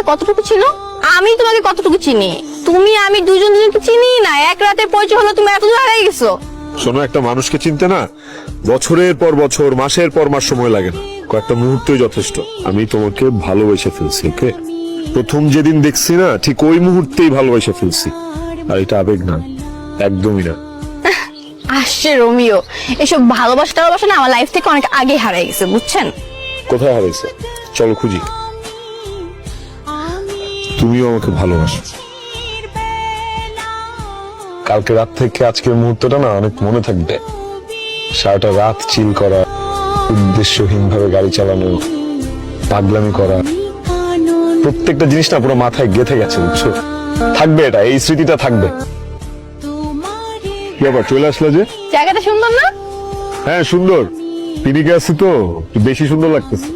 তোমাকে কতটুকু ছিল আমি তোমাকে কতটুকু চিনি? তুমি আমি দুজন দুজনকে চিনি না। এক রাতের পরিচয় হলো তুমি এত দূর হারাই গেছো। শোনো একটা মানুষকে চিনতে না বছরের পর বছর মাসের পর মাস সময় লাগে না। কয়েকটা মুহূর্তই যথেষ্ট। আমি তোমাকে ভালোবেসে ফেলছি ওকে? প্রথম যেদিন দেখছি না ঠিক ওই মুহূর্তেই ভালোবেসে ফেলছি। আর এটা আবেগ না একদমই না। আসছে রোমিও এসব ভালোবাসা টালোবাসা না আমার লাইফ থেকে অনেক আগে হারাই গেছে বুঝছেন? কোথায় হারাইছে চলো খুঁজি। তুমিও আমাকে ভালোবাসো। কালকে রাত থেকে আজকের মুহূর্তটা না অনেক মনে থাকবে। সারাটা রাত চিল করা উদ্দেশ্যহীন ভাবে গাড়ি চালানো পাগলামি করা। প্রত্যেকটা জিনিস না পুরো মাথায় গেথে গেছে বুঝছ? থাকবে এটা এই স্মৃতিটা থাকবে। কি আবার চলে আসলে যে? জায়গাটা সুন্দর না? হ্যাঁ সুন্দর। পিনিকে আছি তো বেশি সুন্দর লাগতেছে।